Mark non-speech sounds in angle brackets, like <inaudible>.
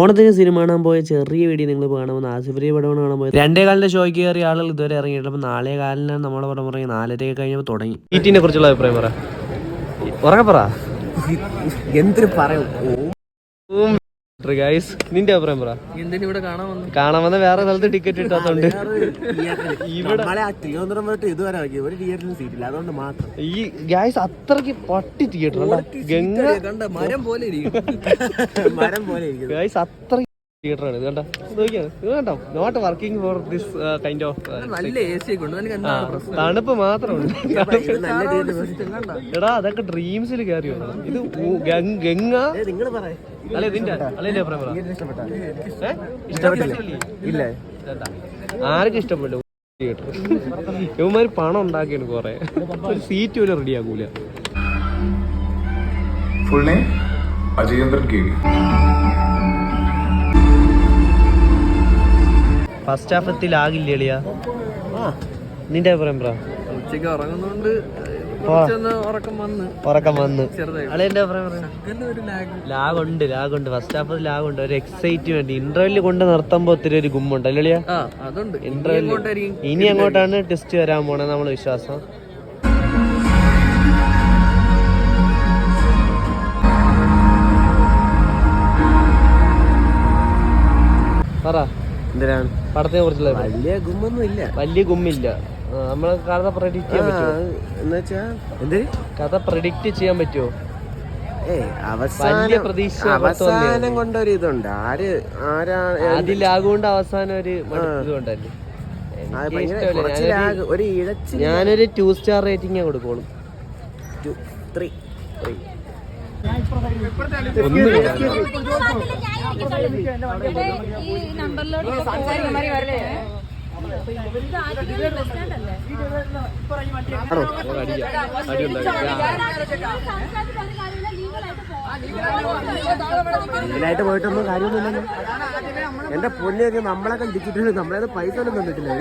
ഓണത്തിന് സിനിമ കാണാൻ പോയ ചെറിയ വീഡിയോ നിങ്ങൾ കാണുമ്പോൾ ആസിഫലി പടമാണ് കാണാൻ പോയത്. രണ്ടേ കാലിന്റെ ഷോയ്ക്ക് കയറിയ ആളുകൾ ഇതുവരെ ഇറങ്ങിയിട്ടുണ്ട് അപ്പോൾ നാളെ കാലിനാണ് നമ്മളെ പടം പറഞ്ഞ നാലരയൊക്കെ കഴിഞ്ഞപ്പോൾ തുടങ്ങി. ഈറ്റിനെ കുറിച്ചുള്ള അഭിപ്രായം പറ. ഉറക്കെ പറ. എന്തിനു പറയും. ഗൈസ് നിന്റെ അഭിപ്രായം പറ. കാണാൻ വന്നു? വേറെ സ്ഥലത്ത് ടിക്കറ്റ് കിട്ടാത്തോണ്ട് ഈ ഗൈസ് അത്രയ്ക്ക് പട്ടി തിയേറ്റർ ഗംഗ മരം പോലെ ഗൈസ് <laughs> അത്ര തിയേറ്റർ ആണ് ഇത് കണ്ട? ഇത് കണ്ടോ? Not working for this kind of നല്ല എ സി നിനക്ക് എന്താ പ്രശ്നം? തണുപ്പ് മാത്രമേ ഇത് <laughs> നല്ല തിയേറ്റർ എടാ അതൊക്കെ ഡ്രീംസിൽ കയറിയോ ഇത് ഗംഗ അല്ല ഇതിന്റെ അല്ല അഭിപ്രായം? ഇഷ്ടപ്പെട്ടില്ലേ? ആർക്കും ഇഷ്ടപ്പെട്ടു തിയേറ്റർ. ഇവന്മാര് പണം ഉണ്ടാക്കിയാണ് കൊറേ. ഒരു സീറ്റ് പോലും ready ആകൂല full name Ajayendran K first half എത്തിലാകില്ല എളിയാ? നിന്റെ അഭിപ്രായം പറ. ഉച്ചയ്ക്ക് ഉറങ്ങുന്നോണ്ട് ആ. കുറച്ചൊന്ന് ഉറക്കം വന്ന്. ഉറക്കം വന്ന്. ചെറുതായി. അളെന്റെ അഭിപ്രായം പറയാം? അങ്ങനെ ഒരു ലാഗ് ലാഗ് ഉണ്ട് ഫസ്റ്റ് ഹാഫ് ലാഗ് ഉണ്ട്. ഒരു എക്സൈറ്റ്മെന്റ് ഇന്റർവെല്ലിൽ കൊണ്ട് നിർത്തുമ്പോ ഒത്തിരി ഒരു ഗുമ്മുണ്ട്. അല്ലേ ഇന്റർവെല്ലിൽ ഇനി അങ്ങോട്ടാണ് ടെസ്റ്റ് വരാൻ പോണത് നമ്മൾ വിശ്വാസം. എന്തിനാണ്? പടത്തെ കുറിച്ചുള്ള വലിയ ഗുമ്മൊന്നും ഇല്ല വലിയ ഗുമ്മില്ല. നമ്മൾ നമ്മൾ കഥ പ്രഡിക്റ്റ് ചെയ്യാൻ പറ്റുമോ? എന്നുവെച്ചാ എന്ത്? കഥ പ്രഡിക്റ്റ് ചെയ്യാൻ പറ്റുമോ? വലിയ അവസാനം പ്രതീക്ഷ അവസാനം കൊണ്ടൊരു ഇതുണ്ട്. ആര് ആരാണ് അതിലാകൊണ്ട് അവസാനം ഒരു ഇതുണ്ടല്ലേ ഞാനൊരു- ടു സ്റ്റാർ റേറ്റിംഗ് കൊടുക്കോളും. ഒന്നും ഈ പോയിട്ടൊന്നും കാര്യമൊന്നുമില്ലല്ലോ. എന്റെ പൊന്നിയൊക്കെ നമ്മളൊക്കെ ഇടിച്ചിട്ടുണ്ട് നമ്മളത് പൈസ ഒന്നും തന്നിട്ടില്ല.